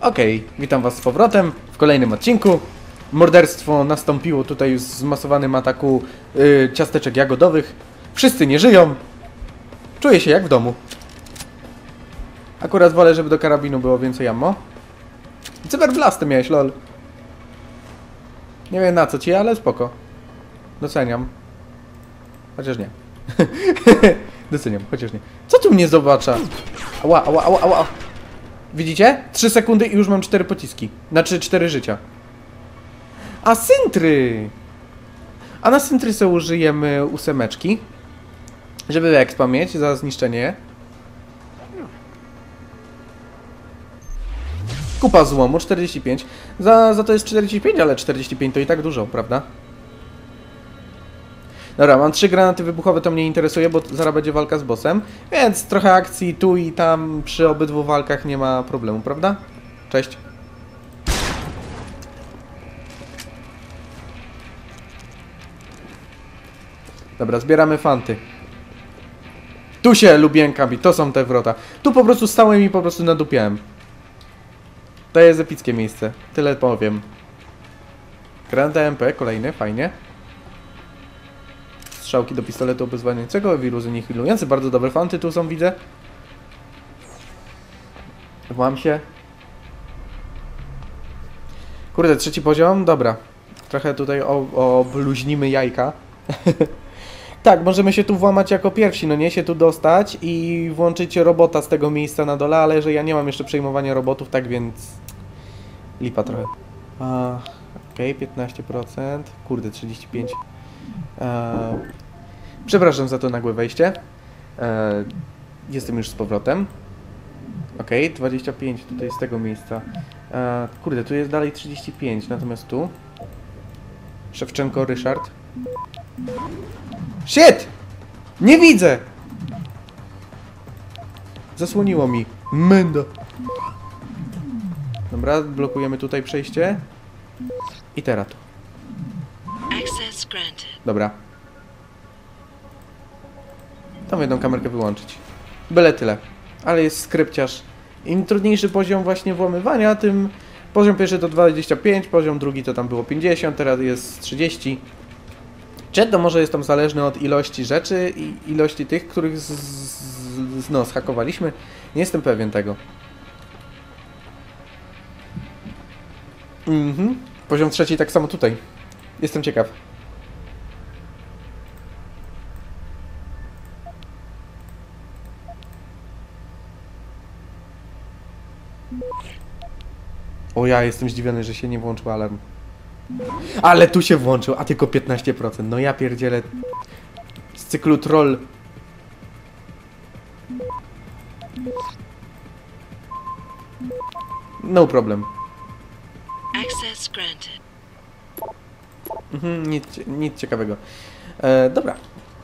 Okej, witam was z powrotem w kolejnym odcinku. Morderstwo nastąpiło tutaj w zmasowanym ataku y, ciasteczek jagodowych. Wszyscy nie żyją. Czuję się jak w domu. Akurat wolę, żeby do karabinu było więcej ammo. Cyberblasty miałeś, lol. Nie wiem na co ci, ale spoko. Doceniam. Chociaż nie. Doceniam, chociaż nie. Co tu mnie zobacza? Ała, ała, ała, ała. Widzicie? 3 sekundy i już mam 4 pociski. Znaczy 4 życia. A syntry! A na syntry sobie użyjemy ósemeczki. Żeby expa mieć za zniszczenie. Kupa złomu, 45. Za, za to jest 45, ale 45 to i tak dużo, prawda? Dobra, mam trzy granaty wybuchowe, to mnie interesuje, bo zaraz będzie walka z bossem, więc trochę akcji tu i tam przy obydwu walkach nie ma problemu, prawda? Cześć. Dobra, zbieramy fanty. Tu się lubienka bi, to są te wrota. Tu po prostu stałem i po prostu nadupiałem. To jest epickie miejsce, tyle powiem. Granat MP, kolejny, fajnie strzałki do pistoletu obezwładniającego, wiruzy nihilujące, bardzo dobre fanty tu są, widzę. Włam się. Kurde, trzeci poziom, dobra. Trochę tutaj obluźnimy jajka. tak, możemy się tu włamać jako pierwsi, no nie, się tu dostać i włączyć robota z tego miejsca na dole, ale że ja nie mam jeszcze przejmowania robotów, tak więc... Lipa trochę. Okej, okay, 15%. Kurde, 35%. Eee, przepraszam za to nagłe wejście. Eee, jestem już z powrotem. Ok, 25 tutaj z tego miejsca. Eee, kurde, tu jest dalej 35, natomiast tu... Szewczenko, Ryszard. Shit! Nie widzę! Zasłoniło mi. Mendo. Dobra, blokujemy tutaj przejście. I teraz tu. Dobra. Tam jedną kamerkę wyłączyć. Byle tyle. Ale jest skrypciarz. Im trudniejszy poziom właśnie włamywania, tym poziom pierwszy to 25, poziom drugi to tam było 50, teraz jest 30. Czy to może jest tam zależny od ilości rzeczy i ilości tych, których z, z, no, zhakowaliśmy? Nie jestem pewien tego. Mhm. Poziom trzeci tak samo tutaj. Jestem ciekaw. O ja jestem zdziwiony, że się nie włączył alarm. Ale tu się włączył, a tylko 15%. No ja pierdzielę. Z cyklu troll. No problem. Access granted. Mhm, nic, nic ciekawego. E, dobra,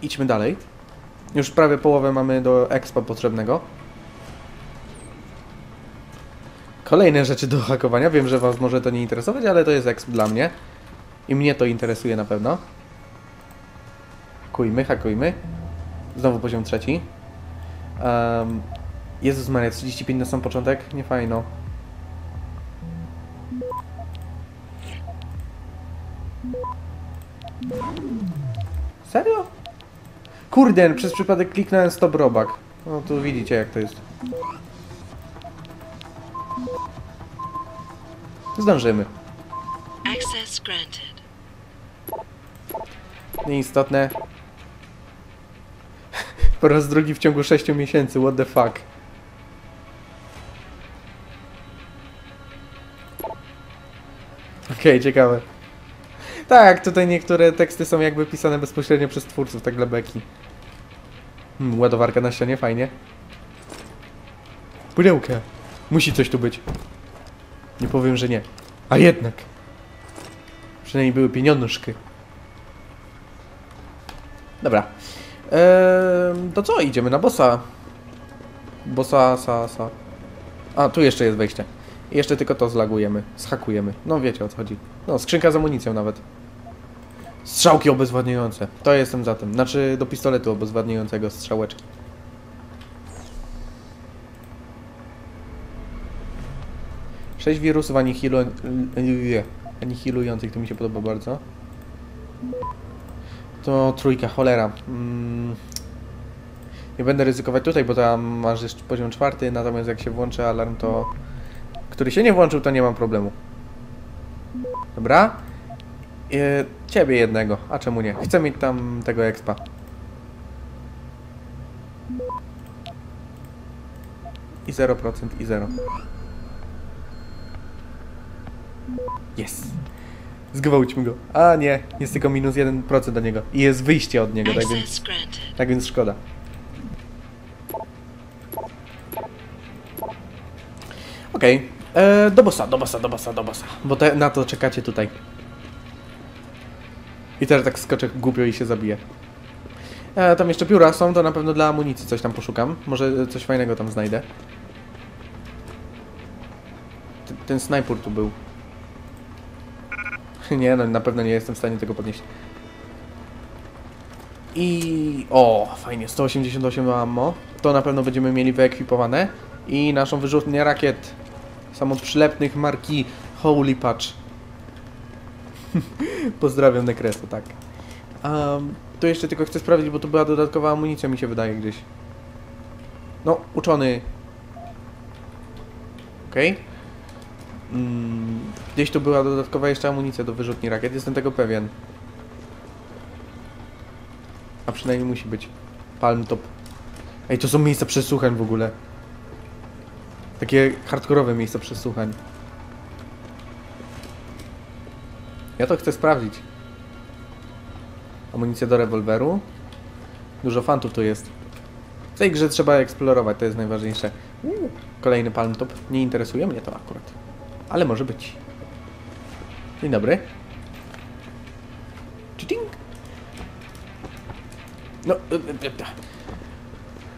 idźmy dalej. Już prawie połowę mamy do expa potrzebnego. Kolejne rzeczy do hakowania. Wiem, że Was może to nie interesować, ale to jest exp dla mnie. I mnie to interesuje na pewno. Hakujmy, hakujmy. Znowu poziom trzeci. Um, Jezus Maria, 35 na sam początek? Nie fajno. Serio? Kurde, przez przypadek kliknąłem stop robak. No tu widzicie jak to jest. Zdążymy. Access granted. Nieistotne. Po raz drugi w ciągu 6 miesięcy, what the fuck. Okej, okay, ciekawe. Tak, tutaj niektóre teksty są jakby pisane bezpośrednio przez twórców, tak dla beki. Hmm, ładowarka na ścianie, fajnie. Pudełkę. Musi coś tu być. Nie powiem, że nie. A jednak. Przynajmniej były pieniążki. Dobra. Eee, to co? Idziemy na bossa. Bossa, sa, sa. A, tu jeszcze jest wejście. I jeszcze tylko to zlagujemy. Schakujemy. No wiecie o co chodzi. No, skrzynka z amunicją nawet. Strzałki obezwładniające. To jestem za tym. Znaczy do pistoletu obezwładniającego strzałeczki. 6 wirusów anihilu... anihilujących, to mi się podoba bardzo. To trójka, cholera. Mm. Nie będę ryzykować tutaj, bo tam masz jeszcze poziom czwarty, natomiast jak się włączy alarm, to... Który się nie włączył, to nie mam problemu. Dobra. E, ciebie jednego, a czemu nie? Chcę mieć tam tego expa. I 0% i 0. Jest. Zgwałćmy go. A nie, jest tylko minus 1% do niego. I jest wyjście od niego, tak więc, tak więc szkoda. Okej. Okay. Do bossa, do bossa, do bossa, do bossa. Bo te, na to czekacie tutaj. I teraz tak skoczę głupio i się zabije. E, tam jeszcze pióra są, to na pewno dla amunicji coś tam poszukam. Może coś fajnego tam znajdę. Ten, ten snajper tu był. Nie, no na pewno nie jestem w stanie tego podnieść. I... O, fajnie, 188 ammo. To na pewno będziemy mieli wyekwipowane. I naszą wyrzutnię rakiet samoprzylepnych marki Holy Patch. Pozdrawiam Nekresu, tak. Um, tu jeszcze tylko chcę sprawdzić, bo tu była dodatkowa amunicja, mi się wydaje gdzieś. No, uczony. Okej. Okay. Mm, gdzieś tu była dodatkowa jeszcze amunicja do wyrzutni rakiet, jestem tego pewien. A przynajmniej musi być. Palm top. Ej, to są miejsca przesłuchań w ogóle. Takie hardkorowe miejsca przesłuchań. Ja to chcę sprawdzić. Amunicja do rewolweru. Dużo fantów tu jest. W tej grze trzeba eksplorować, to jest najważniejsze. Kolejny palm top. Nie interesuje mnie to akurat. Ale może być. Dzień dobry. Czyting. No. y, y.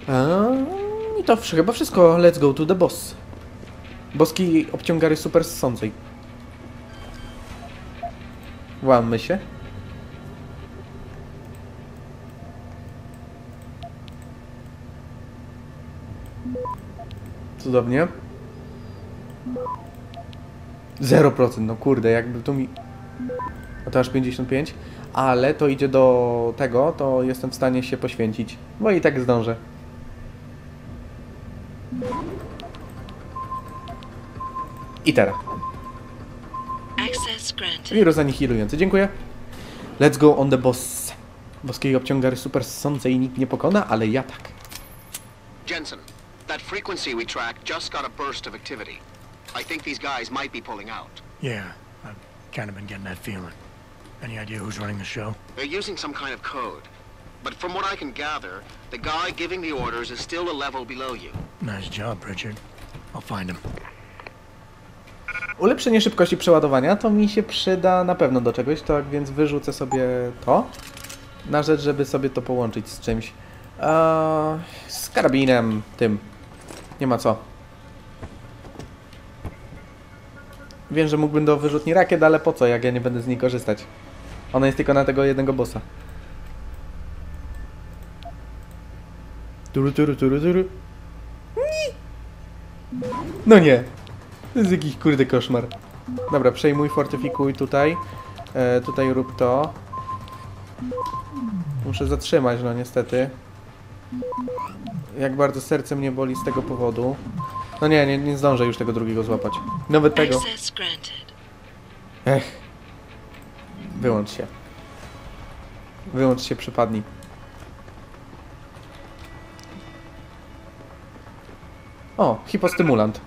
A, I to chyba wszystko. Let's go to the boss. Boski obciągary super ssącej. Łamy się. Cudownie. 0%, no kurde, jakby tu mi... A to aż 55, ale to idzie do tego, to jestem w stanie się poświęcić, bo i tak zdążę. I teraz. Wirus anihilujący, dziękuję. Let's go on the boss. Boskiej obciągary super ssące i nikt nie pokona, ale ja tak. Jensen, that frequency we tracked just got a burst of activity. I think these guys might be pulling out. Yeah, I've kind of been getting that feeling. Any idea who's running the show? They're using some kind of code. But from what I can gather, the guy giving the orders is still a level below you. Nice job, Richard. I'll find him. Ulepszenie szybkości przeładowania to mi się przyda na pewno do czegoś, tak więc wyrzucę sobie to na rzecz, żeby sobie to połączyć z czymś. Eee, z karabinem tym. Nie ma co. Wiem, że mógłbym do wyrzutni rakiet, ale po co, jak ja nie będę z niej korzystać? Ona jest tylko na tego jednego bossa. Turu, turu, turu, turu. No nie. To jest jakiś kurde koszmar. Dobra, przejmuj, fortyfikuj tutaj. E, tutaj rób to. Muszę zatrzymać, no niestety. Jak bardzo serce mnie boli z tego powodu. No nie, nie, nie zdążę już tego drugiego złapać. Nawet tego. Ech. Wyłącz się. Wyłącz się, przypadnij. O, hipostymulant.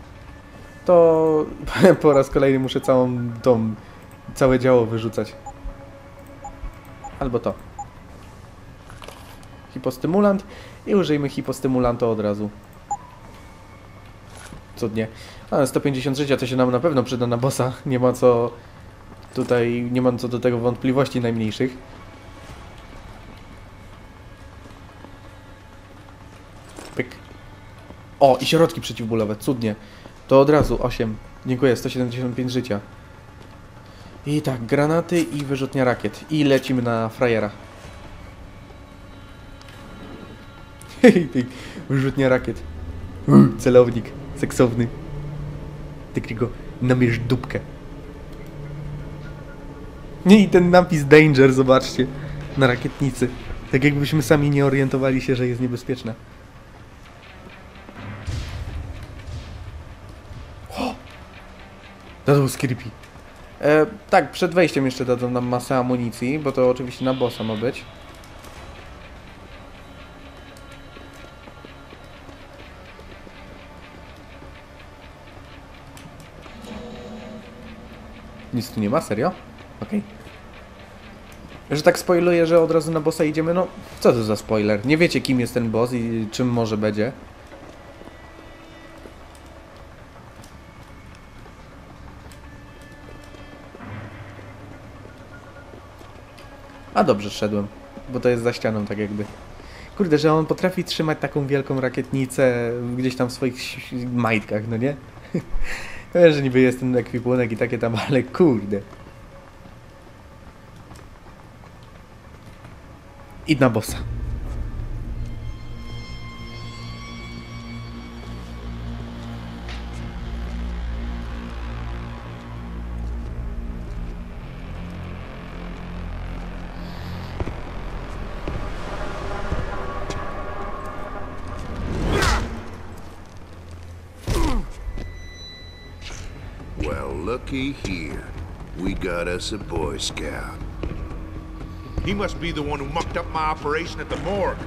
To po raz kolejny muszę całą tą, całe działo wyrzucać. Albo to. Hipostymulant i użyjmy hipostymulantu od razu. Cudnie. A 150 życia to się nam na pewno przyda na bossa. Nie ma co tutaj, nie mam co do tego wątpliwości najmniejszych. Pyk. O, i środki przeciwbólowe, cudnie. To od razu 8. Dziękuję, 175 życia. I tak, granaty i wyrzutnia rakiet. I lecimy na frajera. Hej, wyrzutnia rakiet. Celownik, seksowny. Ty tylko namierz dupkę. Nie i ten napis Danger, zobaczcie, na rakietnicy. Tak jakbyśmy sami nie orientowali się, że jest niebezpieczna. O! To. E, tak, przed wejściem jeszcze dadzą nam masę amunicji, bo to oczywiście na bossa ma być. Nic tu nie ma, serio? Okej. Że tak spoiluję, że od razu na bossa idziemy, no co to za spoiler? Nie wiecie kim jest ten boss i czym może będzie. A dobrze szedłem, bo to jest za ścianą tak jakby. Kurde, że on potrafi trzymać taką wielką rakietnicę gdzieś tam w swoich majtkach, no nie? Wiem, że niby jest ten ekwipunek i takie tam, ale kurde. I na bossa. Looky here. We got us a Boy Scout. He must be the one who mucked up my operation at the morgue.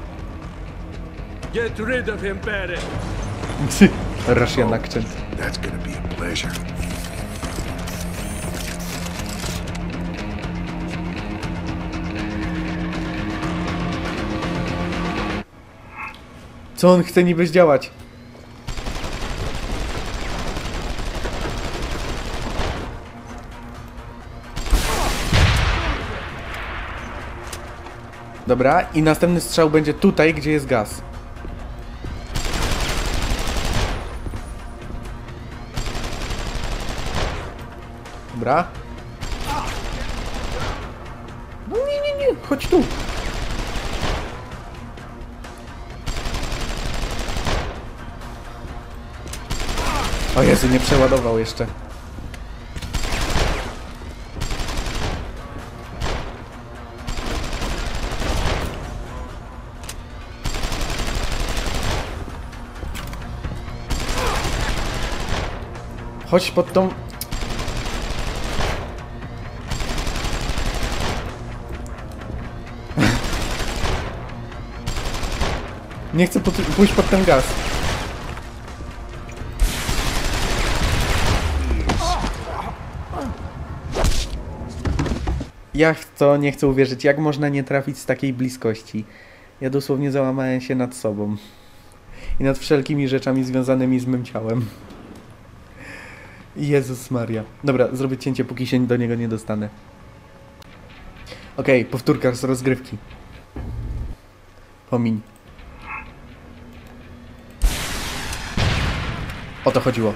Get rid of him, Barrett. Russian accent. Oh, that's gonna be a pleasure. Co on chce niby zdziałać? Dobra, i następny strzał będzie tutaj, gdzie jest gaz. Dobra. No nie, nie, nie, chodź tu. O Jezu, nie przeładował jeszcze. Chodź pod tą... Nie chcę pójść pod ten gaz. Ja w to nie chcę uwierzyć. Jak można nie trafić z takiej bliskości? Ja dosłownie załamałem się nad sobą. I nad wszelkimi rzeczami związanymi z mym ciałem. Jezus Maria. Dobra, zrobię cięcie, póki się do niego nie dostanę. Okej, powtórka z rozgrywki. Pomiń. O to chodziło.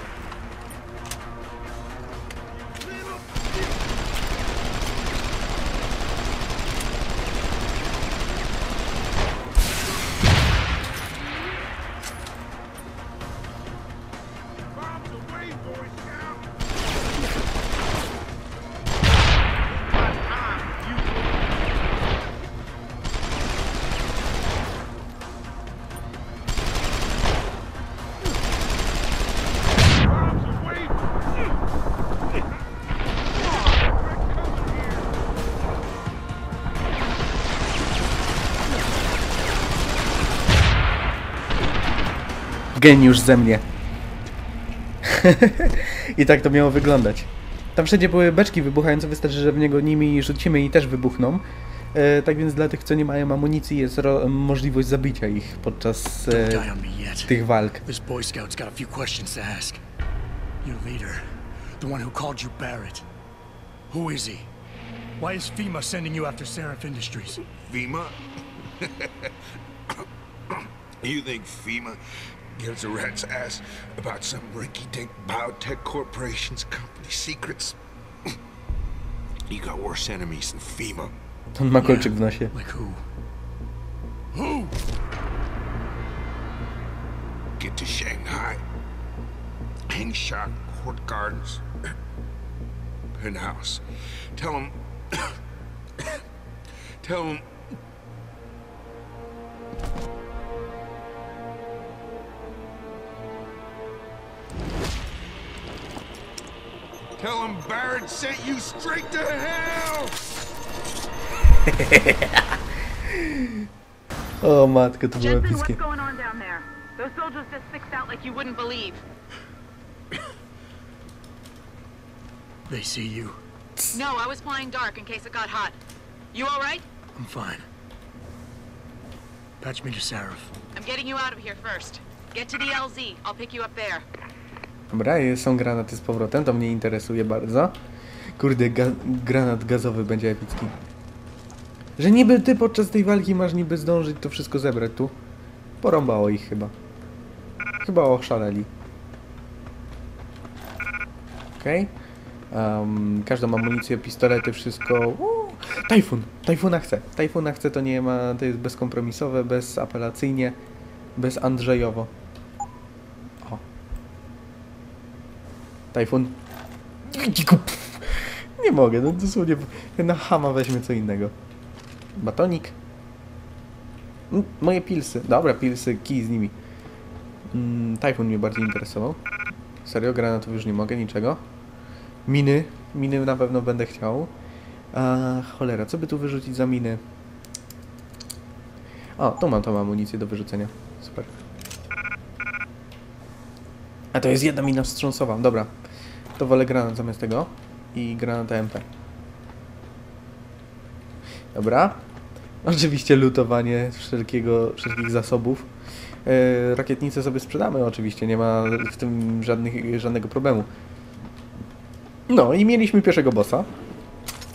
Geniusz ze mnie. I tak to miało wyglądać. Tam wszędzie były beczki wybuchające, wystarczy, że w niego nimi rzucimy i też wybuchną. E, tak więc dla tych, co nie mają amunicji, jest ro- możliwość zabicia ich podczas e, tych walk. This Boy Scout's got a few questions to ask. Your leader, the one who called you Barrett. Who is he? Why is FEMA sending you after Seraph Industries? FEMA? you think FEMA gives a rat's ass about some rinky-dink biotech corporation's company secrets? you got worse enemies than FEMA. On ma kolczyk w nosie. Like who? Who? Get to Shanghai. Hengsha Court Gardens. Penthouse. Tell him. tell him. Tell him Barrett sent you straight to hell! Oh, o matko, to było Jensen, what's going on down there? Those soldiers just sixed out like you wouldn't believe. They see you. No, I was flying dark in case it got hot. You all right? I'm fine. Patch me to Seraph. I'm getting you out of here first. Get to the LZ. I'll pick you up there. Dobra, są granaty z powrotem, to mnie interesuje bardzo. Kurde, ga granat gazowy będzie epicki. Że niby ty podczas tej walki masz niby zdążyć to wszystko zebrać tu. Porąbało ich chyba. Chyba oszaleli. Okej. Okay. każdą amunicję, pistolety, wszystko. Tajfun! Tajfuna chcę. Tajfuna chcę, to nie ma, to jest bezkompromisowe, bezapelacyjnie, bez Andrzejowo. O. Tajfun. Nie mogę, no dosłownie na hama weźmy co innego. Batonik. Moje pilsy. Dobra, pilsy, kij z nimi. Mm, Tajfun mnie bardziej interesował. Serio, granatów już nie mogę, niczego. Miny. Miny na pewno będę chciał. A, cholera, co by tu wyrzucić za miny? O, tu mam tą amunicję do wyrzucenia. Super. A to jest jedna mina wstrząsowa. Dobra. To wolę granat zamiast tego. I granat MP. Dobra. Oczywiście lutowanie wszelkiego, wszelkich zasobów. Rakietnice sobie sprzedamy oczywiście, nie ma w tym żadnych, żadnego problemu. No i mieliśmy pierwszego bossa.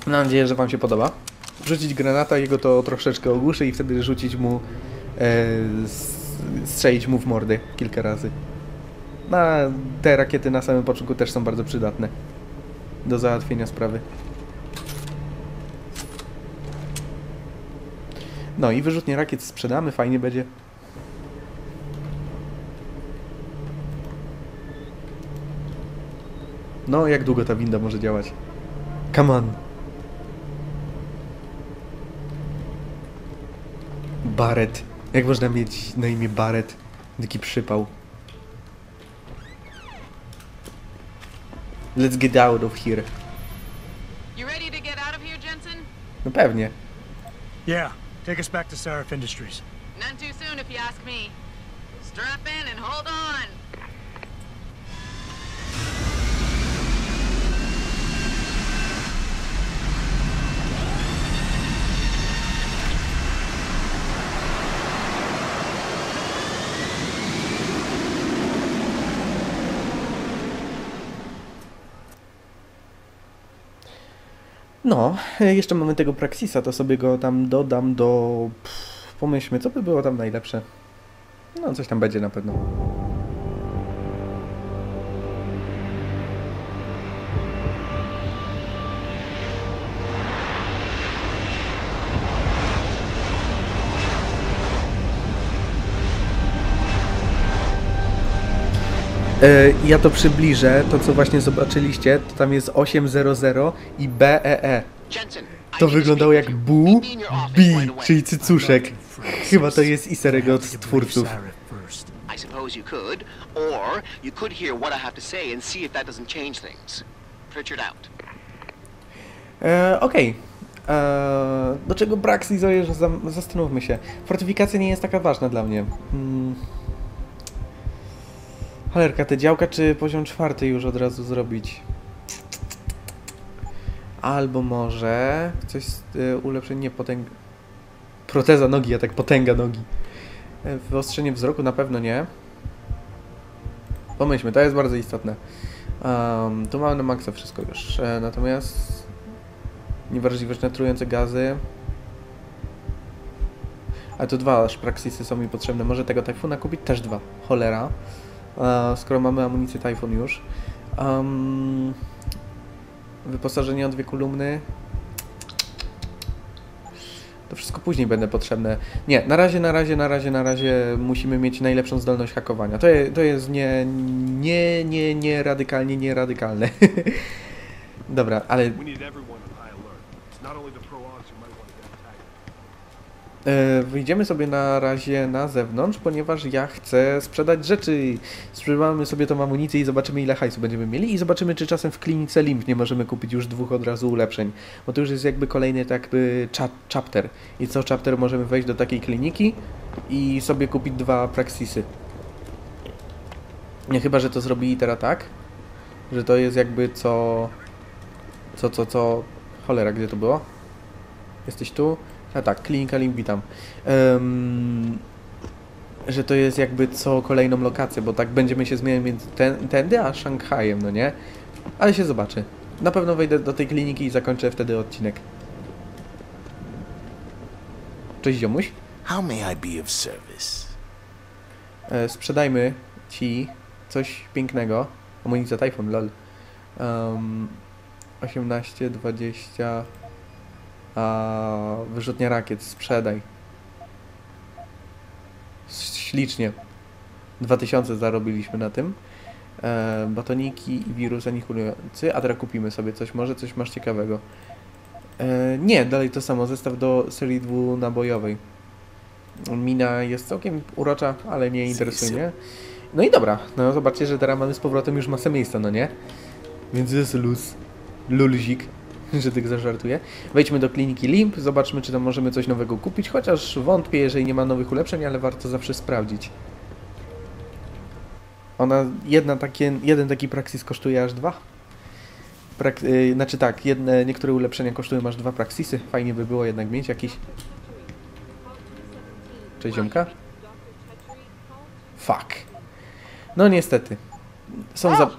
Mam nadzieję, że Wam się podoba. Rzucić granata, jego to troszeczkę ogłuszy i wtedy rzucić mu, s- strzelić mu w mordy kilka razy. No, a te rakiety na samym początku też są bardzo przydatne do załatwienia sprawy. No i wyrzutnie rakiet sprzedamy, fajnie będzie. No, jak długo ta winda może działać? Come on. Barret. Jak można mieć na imię Barret? Taki przypał. Let's get out of here. You ready to get out of here, Jensen? No pewnie. Yeah, take us back to Seraph Industries. None too soon, if you ask me. Strap in and hold on. No, e, jeszcze mamy tego Praxisa, to sobie go tam dodam do... Pff, pomyślmy, co by było tam najlepsze. No, coś tam będzie na pewno. Ja to przybliżę, to co właśnie zobaczyliście, to tam jest 800 i BEE. Jensen, I To wyglądało jak. Bu, Bi, czyli cycuszek. Chyba to jest easter egg I have od twórców. I suppose you could, or you could hear what I have to say and see if that doesn't change things. Pritchard out. E, Okej. E, Do czego Praxis o że zastanówmy się. Fortyfikacja nie jest taka ważna dla mnie. Hmm. Cholerka, te działka czy poziom czwarty już od razu zrobić? Albo może coś z ulepszeń nie potęg... Proteza nogi, a tak potęga nogi. E, Wyostrzenie wzroku na pewno nie. Pomyślmy, to jest bardzo istotne. Um, tu mamy na maksa wszystko już. E, natomiast niewrażliwość na trujące gazy. A tu dwa aż praksisy są mi potrzebne. Może tego tajfuna kupić? Też dwa. Cholera. Skoro mamy amunicję tajfun już. Um, wyposażenie o dwie kolumny. To wszystko później będę potrzebne. Nie, na razie, na razie, na razie, na razie musimy mieć najlepszą zdolność hakowania. To, je, to jest nie, nie, nie, nie radykalnie, nie radykalne. Dobra, ale Wyjdziemy sobie na razie na zewnątrz, ponieważ ja chcę sprzedać rzeczy. Sprzedamy sobie tą amunicję i zobaczymy ile hajsu będziemy mieli i zobaczymy czy czasem w klinice Limp nie możemy kupić już dwóch od razu ulepszeń. Bo to już jest jakby kolejny tak jakby cha chapter. I co chapter możemy wejść do takiej kliniki i sobie kupić dwa praxisy. Nie chyba, że to zrobili teraz tak, że to jest jakby co... Co, co, co... Cholera, gdzie to było? Jesteś tu? A tak, klinika Link, witam. Em, że to jest jakby co kolejną lokację, bo tak będziemy się zmieniać między ten, tędy a Szanghajem, no nie? Ale się zobaczy. Na pewno wejdę do tej kliniki i zakończę wtedy odcinek. Cześć ziomuś. How may I be of service? E, sprzedajmy ci coś pięknego. Amunicja Typhoon, lol. Um, 18, 20... A wyrzutnia rakiet, sprzedaj. Ślicznie. 2000 zarobiliśmy na tym. E, batoniki i wirus anihulujący. A teraz kupimy sobie coś, może coś masz ciekawego. E, nie, dalej to samo. Zestaw do serii dwunabojowej. Mina jest całkiem urocza, ale nie interesuje. No i dobra, no zobaczcie, że teraz mamy z powrotem już masę miejsca, no nie? Więc jest luz. Lulzik, że tak zażartuję. Wejdźmy do kliniki Limp, zobaczmy, czy tam możemy coś nowego kupić, chociaż wątpię, jeżeli nie ma nowych ulepszeń, ale warto zawsze sprawdzić. Ona, jedna takie, jeden taki praksis kosztuje aż dwa. Prak, yy, znaczy tak, jedne, niektóre ulepszenia kosztują aż dwa praksisy. Fajnie by było jednak mieć jakiś. Cześć ziomka. Fuck. No niestety. Są za,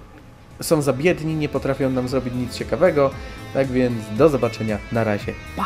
są za biedni, nie potrafią nam zrobić nic ciekawego. Tak więc do zobaczenia. Na razie. Pa!